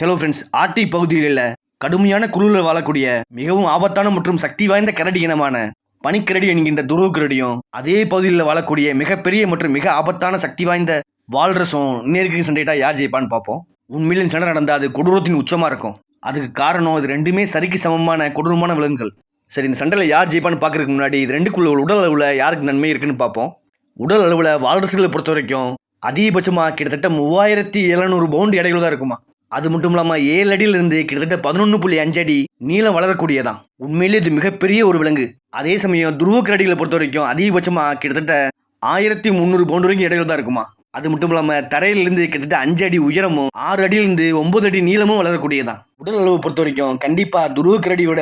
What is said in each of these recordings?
Hello friends RT பகுதிகளில் கடுமையான குழுவில் வாழக்கூடிய மிகவும் ஆபத்தான மற்றும் சக்தி வாய்ந்த கரடி இனமான பனிக்கரடி என்கின்ற துருவ கரடியும் அதே பகுதியில் வாழக்கூடிய மிகப்பெரிய மற்றும் மிக ஆபத்தான சக்தி வாய்ந்த வால்ரஸும் நேருக்கு சண்டையிட்டா யார் ஜெயிப்பான்னு பார்ப்போம். உண்மையில் இந்த சண்டை நடந்தால் அது கொடூரத்தின் உச்சமாக இருக்கும். அதுக்கு காரணம் இது ரெண்டுமே சரிக்கு சமமான கொடூரமான விலங்குகள். சரி இந்த சண்டையில் யார் ஜெயிப்பான்னு பார்க்கறதுக்கு முன்னாடி இது ரெண்டுக்குள்ள உடல் அளவில் யாருக்கு நன்மை இருக்குன்னு பார்ப்போம். உடல் அளவில் வால்ரஸ்களை பொறுத்த வரைக்கும் அதிகபட்சமாக கிட்டத்தட்ட மூவாயிரத்தி எழுநூறு பவுண்டு எடைகள் தான் இருக்குமா. அது மட்டும் இல்லாமல் ஏழு அடியிலிருந்து கிட்டத்தட்ட பதினொன்று புள்ளி அஞ்சு அடி நீளம் வளரக்கூடியதான் உண்மையிலே இது மிகப்பெரிய ஒரு விலங்கு. அதே சமயம் துருவ பொறுத்த வரைக்கும் அதிகபட்சமாக கிட்டத்தட்ட ஆயிரத்தி முந்நூறு பவுண்டு வரைக்கும் இடையில தான் இருக்குமா? அது மட்டும் இல்லாமல் தரையிலிருந்து கிட்டத்தட்ட அஞ்சு அடி உயரமும் ஆறு அடியிலிருந்து ஒன்பது அடி நீளமும் வளரக்கூடியதான் உடல் அளவு பொறுத்த வரைக்கும் கண்டிப்பாக துருவ கரடியோட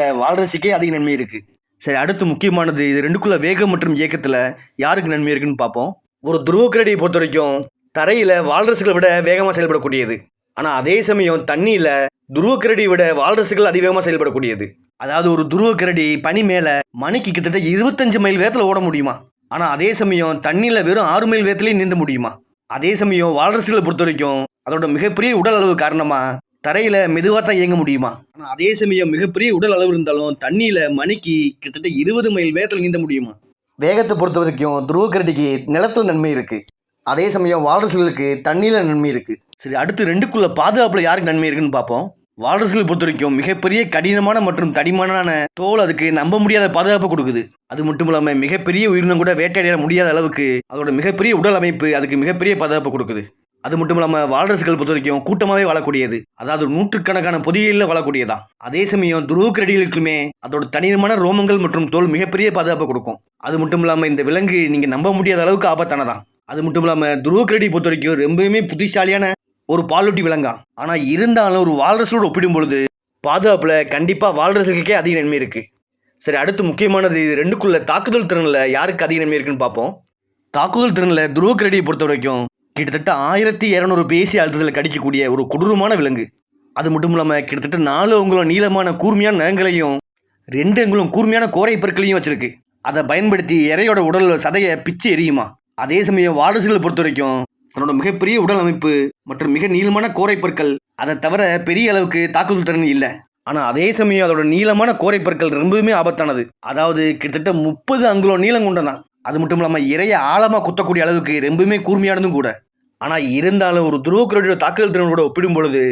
அதிக நன்மை இருக்கு. சரி அடுத்து முக்கியமானது இது ரெண்டுக்குள்ள வேகம் மற்றும் இயக்கத்தில் யாருக்கு நன்மை இருக்குன்னு பார்ப்போம். ஒரு துருவ பொறுத்த வரைக்கும் தரையில் வாழ்றசுகளை விட வேகமாக செயல்படக்கூடியது. ஆனால் அதே சமயம் தண்ணியில் துருவ விட வால்ரசுகள் அதிவேகமாக செயல்படக்கூடியது. அதாவது ஒரு துருவ கரடி பனி மேலே மணிக்கு கிட்டத்தட்ட இருபத்தஞ்சு மைல் வேகத்தில் ஓட முடியுமா? ஆனால் அதே சமயம் தண்ணியில் வெறும் ஆறு மைல் வேத்திலையும் நீந்த முடியுமா? அதே சமயம் வால்ரசுகளை பொறுத்த வரைக்கும் அதோட மிகப்பெரிய உடல் அளவு காரணமாக தரையில் மெதுவாக தான் இயங்க முடியுமா? ஆனால் அதே சமயம் மிகப்பெரிய உடல் அளவு இருந்தாலும் தண்ணியில் மணிக்கு கிட்டத்தட்ட இருபது மைல் வேகத்தில் நீந்த முடியுமா? வேகத்தை பொறுத்த வரைக்கும் துருவ கரடிக்கு நிலத்தில் நன்மை இருக்குது அதே சமயம் வால்ரசுகளுக்கு தண்ணியில் நன்மை இருக்குது சரி அடுத்து ரெண்டுக்குள்ள பாதுகாப்பில் யாருக்கு நன்மை இருக்குன்னு பார்ப்போம். வால்ரஸ்களை பொறுத்த வரைக்கும் மிகப்பெரிய கடினமான மற்றும் தடிமனான தோல் அதுக்கு நம்ப முடியாத பாதுகாப்பு கொடுக்குது. அது மட்டும் இல்லாமல் மிகப்பெரிய உயிரினம் கூட வேட்டையாட முடியாத அளவுக்கு அதோட மிகப்பெரிய உடல் அமைப்பு அதுக்கு மிகப்பெரிய பாதுகாப்பு கொடுக்குது. அது மட்டும் இல்லாமல் வால்ரசுகள் பொறுத்த வரைக்கும் கூட்டமாகவே வாழக்கூடியது. அதாவது நூற்றுக்கணக்கான பொதிகளில் வாழக்கூடியதா. அதே சமயம் துருவ கரடிகளுக்குமே அதோட தனிமான ரோமங்கள் மற்றும் தோல் மிகப்பெரிய பாதுகாப்பு கொடுக்கும். அது மட்டும் இல்லாமல் இந்த விலங்கு நீங்கள் நம்ப முடியாத அளவுக்கு ஆபத்தானதான் அது மட்டும் இல்லாமல் துருவ கிரடி பொறுத்த வரைக்கும் ரொம்பவுமே புத்திசாலியான ஒரு பாலூட்டி விலங்கா? ஆனால் இருந்தாலும் ஒரு வால்ரஸோடு ஒப்பிடும் பொழுது பாதுகாப்பில் கண்டிப்பாக வால்ரஸுக்கே அதிக நன்மை இருக்குது சரி அடுத்து முக்கியமானது இது ரெண்டுக்குள்ள தாக்குதல் திறனில் யாருக்கு அதிக நன்மை இருக்குன்னு பார்ப்போம். தாக்குதல் திறனில் துருவ பொறுத்த வரைக்கும் கிட்டத்தட்ட ஆயிரத்தி இரநூறு பேசி அழுத்தத்தில் கடிக்கக்கூடிய ஒரு கொடூரமான விலங்கு. அது மட்டும் இல்லாமல் கிட்டத்தட்ட நாலு அங்குலம் நீளமான கூர்மையான நகங்களையும் ரெண்டு அங்குலம் கூர்மையான கோரை பற்களையும் வச்சிருக்கு. அதை பயன்படுத்தி இறையோட உடல் சதையை பிச்சு எரியுமா? அதே சமயம் வாரசுகளை பொறுத்த வரைக்கும் தன்னோட மிகப்பெரிய உடல் அமைப்பு மற்றும் மிக நீளமான கோரை பற்கள் அதை தவிர பெரிய அளவுக்கு தாக்குதல் திறன் இல்லை. ஆனால் அதே சமயம் அதோட நீளமான கோரை பற்கள் ரொம்பவுமே ஆபத்தானது. அதாவது கிட்டத்தட்ட முப்பது அங்குலம் நீளம் கொண்டதான் அது மட்டும் இல்லாமல் இறைய ஆழமாக குத்தக்கூடிய அளவுக்கு ரொம்பவுமே கூர்மையானதும் கூட. ஆனால் இருந்தாலும் ஒரு துருவக்கரடியோட தாக்குதல் திறனோட ஒப்பிடும் பொழுது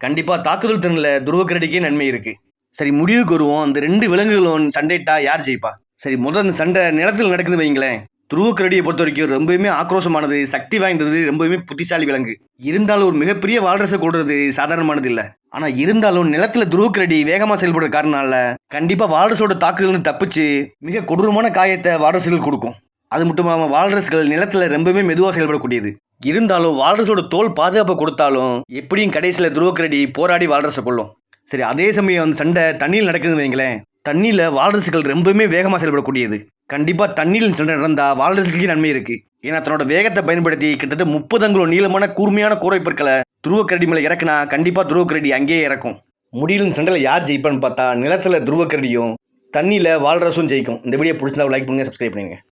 கண்டிப்பாக தாக்குதல் திறனில் துருவக்கரடிக்கே நன்மை இருக்குது சரி முடிவுக்கு வருவோம். அந்த ரெண்டு விலங்குகளும் சண்டையிட்டா யார் ஜெயிப்பா? சரி முதல் சண்டை நிலத்தில் நடக்குது வைங்களேன் துருவக்கரடியை பொறுத்த வரைக்கும் ரொம்பவுமே ஆக்ரோஷமானது சக்தி வாய்ந்தது ரொம்பவுமே புத்திசாலி விலங்கு. இருந்தாலும் ஒரு மிகப்பெரிய வால்ரஸை கொடுறது சாதாரணமானது இல்லை. ஆனால் இருந்தாலும் நிலத்தில் துருவக்கரடி வேகமாக செயல்படுற காரணனால கண்டிப்பாக வால்ரஸோட தாக்குதல்னு தப்பிச்சு மிக கொடூரமான காயத்தை வால்ரஸுகள் கொடுக்கும். அது மட்டும் இல்லாமல் வால்ரஸ்கள் நிலத்தில் ரொம்பவுமே மெதுவாக செயல்படக்கூடியது. இருந்தாலும் வால்ரஸோட தோல் பாதுகாப்பை கொடுத்தாலும் எப்படியும் கடைசியில் துருவக்கரடி போராடி வால்ரஸை கொள்ளும் சரி அதே சமயம் அந்த சண்டை தண்ணியில் நடக்குதுன்னு வைங்களேன் தண்ணியில் வால்ரஸுகள் ரொம்பவுமே வேகமாக செயல்படக்கூடியது. கண்டிப்பாக தண்ணீர் சண்டை நடந்தால் வால்ரஸுக்கு நன்மை இருக்குது ஏன்னா தன்னோட வேகத்தை பயன்படுத்தி கிட்டத்தட்ட முப்பது அங்குலம் நீளமான கூர்மையான கூரை பொருட்களை துருவக்கரடி மேலே இறக்குனா கண்டிப்பாக துருவக்கரடி அங்கேயே இறக்கும். முடியல சண்டையில் யார் ஜெயிப்பான்னு பார்த்தா நிலத்தில் துருவக்கரடியும் தண்ணியில் வால்ரஸும் ஜெயிக்கும். இந்த வீடியோ பிடிச்சிருந்தா லைக் பண்ணுங்கள் சப்ஸ்கிரைப் பண்ணுங்க